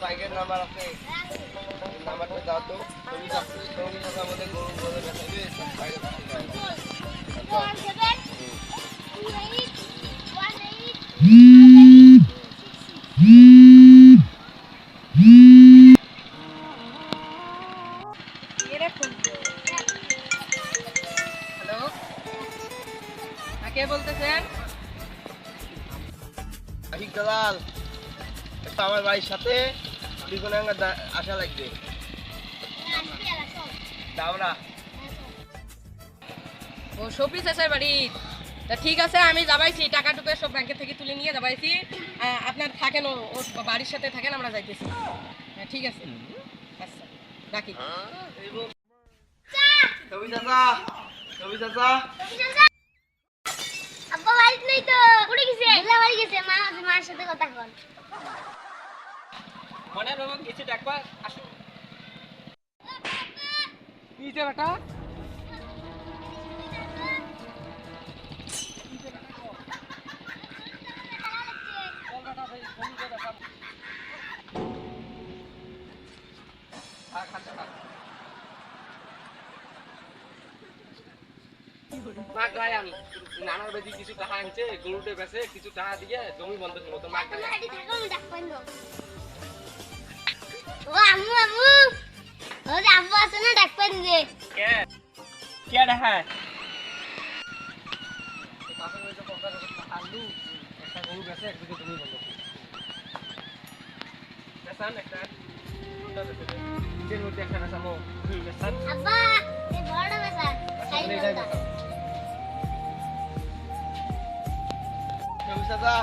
বাইকের নাম্বার আছে। নাম্বারটা দাও তো। তুমি তুমি চাচ্ছি আমাদের গরু গরু বেচাবে বাইরে আশিক দালাল। একটা আমার বাড়ির সাথে ত্রিকোণাঙ্গা আসা লাগবে। দাওরা ও শফি চাষের বাড়ি। তা ঠিক আছে আমি যাবাইছি। টাকা টুকে সব ব্যাংকের থেকে তুলে নিয়ে যাবাইছি। আপনার থাকেন ও ওর বাড়ির সাথে থাকেন আমরা যাইতেছি। হ্যাঁ ঠিক আছে। আচ্ছা রাখি। ছবি চাচা চাচা। বাড়িতে নেই তো, উড়ে গেছে। ভোলা বাড়ি গেছে, মা মার সাথে কথা বল। মনে বাবা কিছু ডাকবা আসুন কি যে বেটা মাক গায়ে আমি নানার বেদি কিছু টাকা আনছে গরুটে বেছে কিছু টাকা দিয়ে জমি বন্ধ ছিল তো মাক গায়ে বাড়ি থাকো আমি ডাকবেন না ও আম্মু আম্মু। ও যে আব্বু আছে না ডাকবেন যে। কে? কে দেখা? আলু। একটা গরু বেছে একদিকে জমি বন্ধ বেসান একটা। কোনটা বেছে দে? এর মধ্যে একটা বেসামো দুই বেসান আব্বা এই বড়টা বেসা খাই আসলে চাচা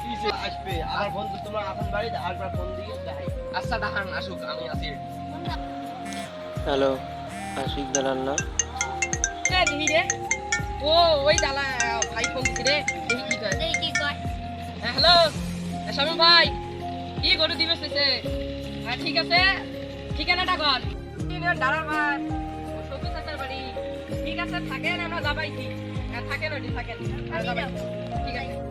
কি যে আসবে আমার ফোন তোমার আপন বাড়ি আরেকবার ফোন দিয়ে দেখাই। আচ্ছা ডাহান আসুক আমি আছি। হ্যালো আশিক দালাল না? এ দিহি রে। ও ওই দালা ভাই ফোন দিছি রে। দেখি কি কয়। এই কি কয়। হ্যাঁ হ্যালো শামিম ভাই কি গরু দিবে শেষে হ্যাঁ ঠিক আছে। ঠিকানাটা কর। দাঁড়ার ভাই ও সবজি চাচার বাড়ি। ঠিক আছে থাকেন আমরা যাবাইছি হ্যাঁ থাকেন ওটি থাকেন। ঠিক আছে।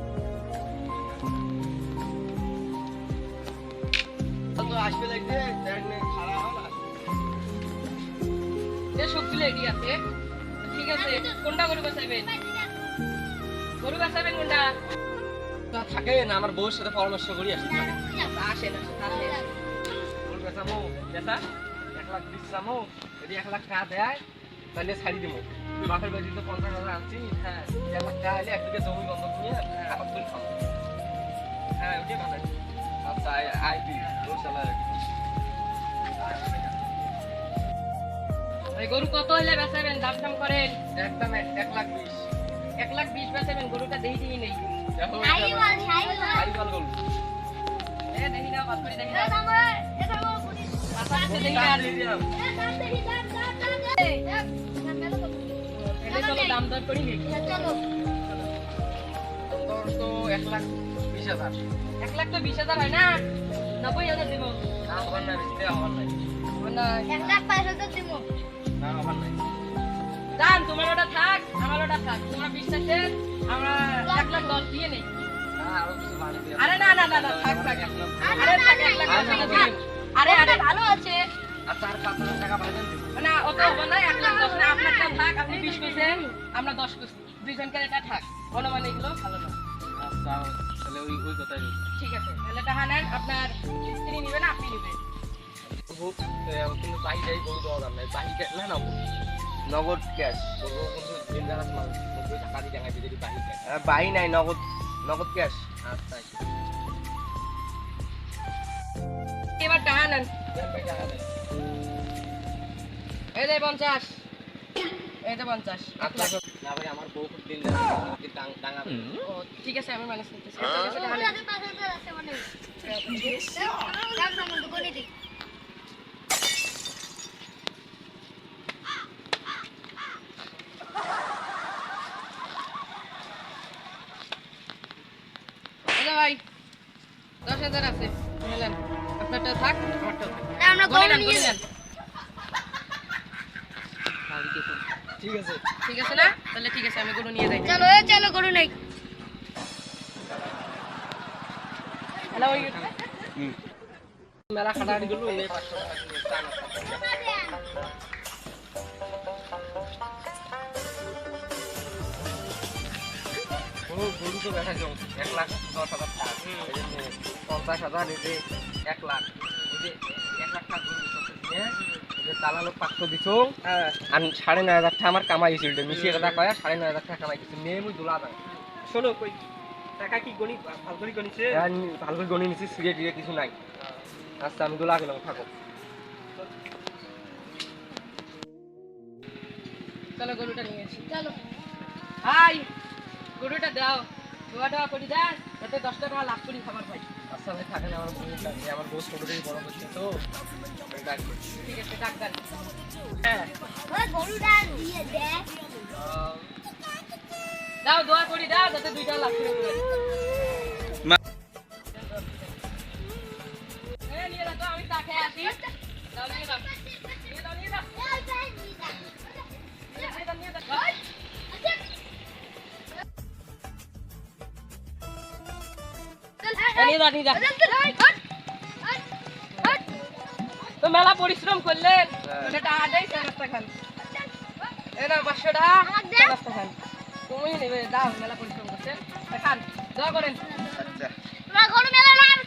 আসবে লাগবে খারাপ হল সবজি রেডি আছে। ঠিক আছে কোনটা গরু বেচাইবেন গরু বেচাইবেন কোনটা? থাকে না আমার বউর সাথে পরামর্শ করি আসি আসেন আসেন আসেন গরু বেচামো বেচা এক লাখ বিশ চামো যদি এক লাখ টাকা দেয় তাহলে ছাড়ি দিব। বাপের বাড়ি তো পঞ্চাশ হাজার আনছি হ্যাঁ এক লাখ টাকা হলে একদিকে জমি বন্ধ নিয়ে আপাত করে খাব। হ্যাঁ ওটাই ভালো গরু কত হলে বেচাবেন? দাম দাম করেন। একদম এক এক লাখ বিশ। এক লাখ বিশ বেচাবেন গরুটা দেখি দিই নেই দেখো। না বাদ করে দেখি না। দাম দর করি তো এক লাখ বিশ হাজার। এক লাখ তো বিশ হাজার হয় না? নব্বই হাজার দিব। না আমার নাই বেশি আমার নাই। এক লাখ পাঁচ হাজার দিব। না আমার নাই। জান তোমার ওটা থাক আমার ওটা থাক। তোমার বিশ্বাসের আমরা এক লাখ দশ দিয়ে নেই। না আরও না না না না থাক থাক। আরে থাক এক লাখ দশ আরে আরে ভালো আছে। পাঁচ হাজার টাকা না অত হবে না এক লাখ দশ না আপনারটা থাক আপনি বিশ কইছেন আমরা দশ কইছি দুইজনকার এটা থাক। অনুমান এগুলো ভালো না। আচ্ছা তাহলে ওই ওই কথাই ঠিক আছে তাহলে টাকা নেন আপনার স্ত্রী নিবে না আপনি নিবেন। কিন্তু বাহি টাহি গরু দেওয়া যাবে বাহি কে- না না নগদ ক্যাশ টাকা দিয়ে যদি বাহি দেয় বাহি নাই নগদ নগদ ক্যাশ আচ্ছা এবার টাকা নেন। এই পঞ্চাশ। পঞ্চাশ। আচ্ছা। না ভাই আমার বউ খুব দিন যাচ্ছে ও ঠিক আছে আমি ম্যানেজ করতেছি। ঠিক আছে টাকা নেন ওটাতে পাঁচ হাজার আছে মনে। হয় এই যে ভাই দশ হাজার আছে নিলেন আপনারটা থাক আমারটাও থাক। না, আমরা গনে নিয়ে নেন। ঠিক আছে। ঠিক আছে না? তাহলে ঠিক আছে আমি গরু নিয়ে যাই। চলো এ চলো গরু নেই। হ্যালো মেলা। গরু তো দেখা যাও এক লাখ দশ হাজার টাকা। পঞ্চাশ হাজার এই যে এক লাখ। এই যে এক লাখ টাকা গরু বেচতেছে, হ্যাঁ? এই যে দালালো পাঁচশো দিছো? হ্যাঁ। আর সাড়ে নয় হাজার টাকা আমার কামাই গেছিল মিশিয়ে কথা কয়া সাড়ে নয় হাজার টাকা কামাই গেছে মেয়ে মুই দোলা দাম শোনো কই টাকা কি গণি ভালো করে গণিছে ভালো করে গণি নিচ্ছি সিরিয়ে টিরিয়ে কিছু নাই। আচ্ছা আমি দোলা গেলাম থাকো। চলো গরুটা নিয়ে আসি। চলো। হাই গরুটা দাও। দোয়া দোয়া করি দেন যাতে দশটা টাকা লাভ করি খাবার ভাই আচ্ছা থাকে না আমার বোনের ডাকি আমার ছোট থেকে বড় করছে তো। ঠিক আছে ডাক দেন। হ্যাঁ। দাও দোয়া করি দাও যাতে দুইটা আমি চা আসি। দাও নিয়ে নিয়ে তো মেলা পরিশ্রম করলেন। নাস্তা খান এটা পাঁচশো টাকা খান তুমি নেবে দাও মেলা পরিশ্রম করছেন। খান দোয়া করেন। আচ্ছা। গরু মেলা লাভ